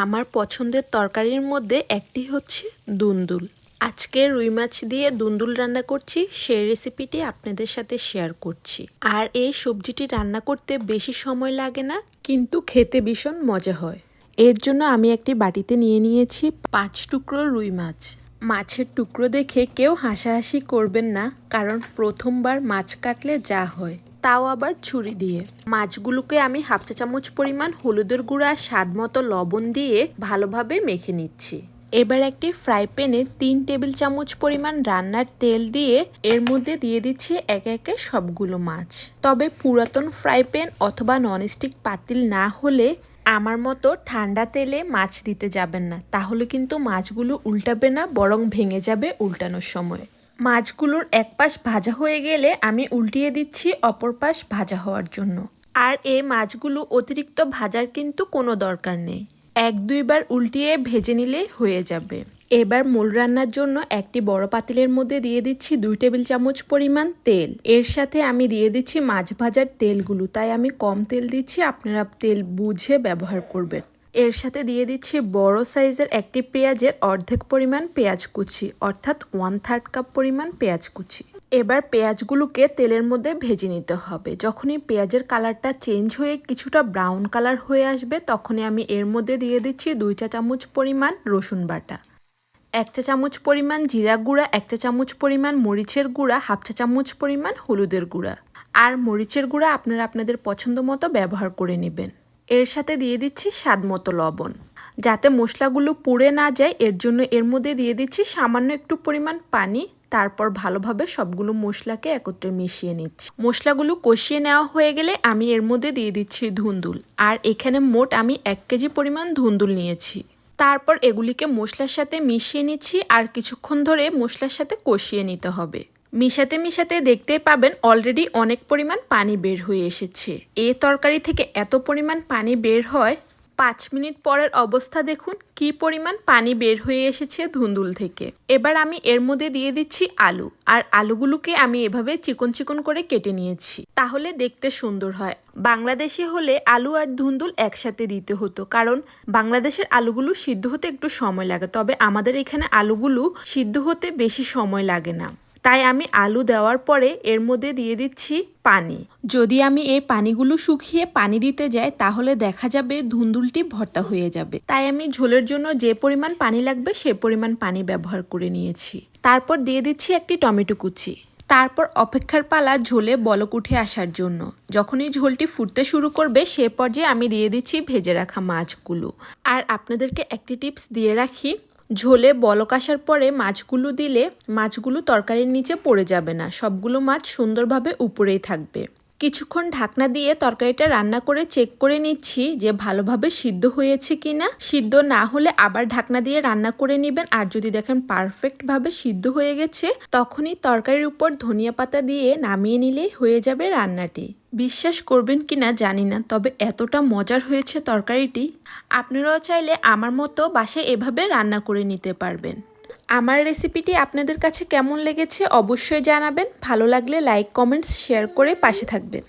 আমার পছন্দের তরকারির মধ্যে একটি হচ্ছে দুন্দুল। আজকে রুই মাছ দিয়ে দুন্দুল রান্না করছি, সেই রেসিপিটি আপনাদের সাথে শেয়ার করছি। আর এই সবজিটি রান্না করতে বেশি সময় লাগে না, কিন্তু খেতে ভীষণ মজা হয়। এর জন্য আমি একটি বাটিতে নিয়ে নিয়েছি পাঁচ টুকরো রুই মাছ। মাছের টুকরো দেখে কেউ হাসাহাসি করবেন না, কারণ প্রথমবার মাছ কাটলে যা হয়। তাও আবার ছুরি দিয়ে। মাছগুলোকে আমি হাফ চা চামচ পরিমাণ হলুদের গুঁড়া, স্বাদ মতো লবণ দিয়ে ভালোভাবে মেখে নিচ্ছি। এবার একটি ফ্রাই প্যানে তিন টেবিল চামচ পরিমাণ রান্নার তেল দিয়ে এর মধ্যে দিয়ে দিচ্ছি একে একে সবগুলো মাছ। তবে পুরাতন ফ্রাই প্যান অথবা ননস্টিক পাতিল না হলে আমার মতো ঠান্ডা তেলে মাছ দিতে যাবেন না। তাহলে কিন্তু মাছগুলো উল্টাবে না, বরং ভেঙে যাবে উল্টানোর সময়। মাছগুলোর এক পাশ ভাজা হয়ে গেলে আমি উল্টিয়ে দিচ্ছি অপর পাশ ভাজা হওয়ার জন্য। আর এই মাছগুলো অতিরিক্ত ভাজার কিন্তু কোনো দরকার নেই। এক দুইবার উল্টিয়ে ভেজে নিলে হয়ে যাবে। এবার মূল রান্নার জন্য একটি বড় পাতিলের মধ্যে দিয়ে দিচ্ছি দুই টেবিল চামচ পরিমাণ তেল। এর সাথে আমি দিয়ে দিচ্ছি মাছ ভাজার তেলগুলো। তাই আমি কম তেল দিচ্ছি, আপনারা তেল বুঝে ব্যবহার করবেন। এর সাথে দিয়ে দিচ্ছি বড় সাইজের একটি পেঁয়াজের অর্ধেক পরিমাণ পেঁয়াজ কুচি, অর্থাৎ ওয়ান থার্ড কাপ পরিমাণ পেঁয়াজ কুচি। এবার পেঁয়াজগুলোকে তেলের মধ্যে ভেজে নিতে হবে। যখনই পেঁয়াজের কালারটা চেঞ্জ হয়ে কিছুটা ব্রাউন কালার হয়ে আসবে, তখনই আমি এর মধ্যে দিয়ে দিচ্ছি দুই চা চামচ পরিমাণ রসুন বাটা। এক চা চামচ পরিমাণ জিরা গুঁড়া, এক চা চামচ পরিমাণ মরিচের গুঁড়া, হাফ চা চামচ পরিমাণ হলুদের গুঁড়া। আর মরিচের গুঁড়া আপনারা আপনাদের পছন্দ মতো ব্যবহার করে নেবেন। এর সাথে দিয়ে দিচ্ছি স্বাদ মতো লবণ। যাতে মশলাগুলো পুড়ে না যায়, এর জন্য এর মধ্যে দিয়ে দিচ্ছি সামান্য একটু পরিমাণ পানি। তারপর ভালোভাবে সবগুলো মশলাকে একত্রে মিশিয়ে নিচ্ছি। মশলাগুলো কষিয়ে নেওয়া হয়ে গেলে আমি এর মধ্যে দিয়ে দিচ্ছি ধুন্দুল। আর এখানে মোট আমি এক কেজি পরিমাণ ধুন্দুল নিয়েছি। তারপর এগুলিকে মশলার সাথে মিশিয়ে নিচ্ছি, আর কিছুক্ষণ ধরে মশলার সাথে কষিয়ে নিতে হবে। মিশাতে মিশাতে দেখতে পাবেন অলরেডি অনেক পরিমাণ পানি বের হয়ে এসেছে। এ তরকারি থেকে এত পরিমাণ পানি বের হয়, পাঁচ মিনিট পরের অবস্থা দেখুন কি পরিমাণ পানি বের হয়ে এসেছে ধুন্দুল থেকে। এবার আমি এর মধ্যে দিয়ে দিচ্ছি আলু, আর আলুগুলোকে আমি এভাবে চিকন চিকন করে কেটে নিয়েছি। তাহলে দেখতে সুন্দর হয়। বাংলাদেশে হলে আলু আর ধুন্দুল একসাথে দিতে হতো, কারণ বাংলাদেশের আলুগুলো সিদ্ধ হতে একটু সময় লাগে, তবে আমাদের এখানে আলুগুলো সিদ্ধ হতে বেশি সময় লাগে না। তাই আমি আলু দেওয়ার পরে এর মধ্যে দিয়ে দিচ্ছি পানি। যদি আমি এই পানিগুলো শুকিয়ে পানি দিতে যাই, তাহলে দেখা যাবে ধুন্দুলটি ভর্তা হয়ে যাবে। তাই আমি ঝোলের জন্য যে পরিমাণ পানি লাগবে, সে পরিমাণ পানি ব্যবহার করে নিয়েছি। তারপর দিয়ে দিচ্ছি একটি টমেটো কুচি। তারপর অপেক্ষার পালা ঝোলে বলক উঠে আসার জন্য। যখনই ঝোলটি ফুটতে শুরু করবে, সে পর্যায়ে আমি দিয়ে দিচ্ছি ভেজে রাখা মাছগুলো। আর আপনাদেরকে একটি টিপস দিয়ে রাখি ঝোলে বলক আসার পরে মাছগুলো দিলে মাছগুলো তরকারির নিচে পড়ে যাবে না। সবগুলো মাছ সুন্দরভাবে উপরেই থাকবে। কিছুক্ষণ ঢাকনা দিয়ে তরকারিটা রান্না করে চেক করে নিচ্ছি যে ভালোভাবে সিদ্ধ হয়েছে কি না সিদ্ধ না হলে আবার ঢাকনা দিয়ে রান্না করে নেবেন। আর যদি দেখেন পারফেক্টভাবে সিদ্ধ হয়ে গেছে, তখনই তরকারির উপর ধনিয়া পাতা দিয়ে নামিয়ে নিলেই হয়ে যাবে রান্নাটি। বিশ্বাস করবেন কি না জানি না, তবে এতটা মজার হয়েছে তরকারিটি, আপনারাও চাইলে আমার মতো বাসায় এভাবে রান্না করে নিতে পারবেন। আমার রেসিপিটি আপনাদের কাছে কেমন লেগেছে অবশ্যই জানাবেন, ভালো লাগলে লাইক কমেন্টস শেয়ার করে পাশে থাকবেন।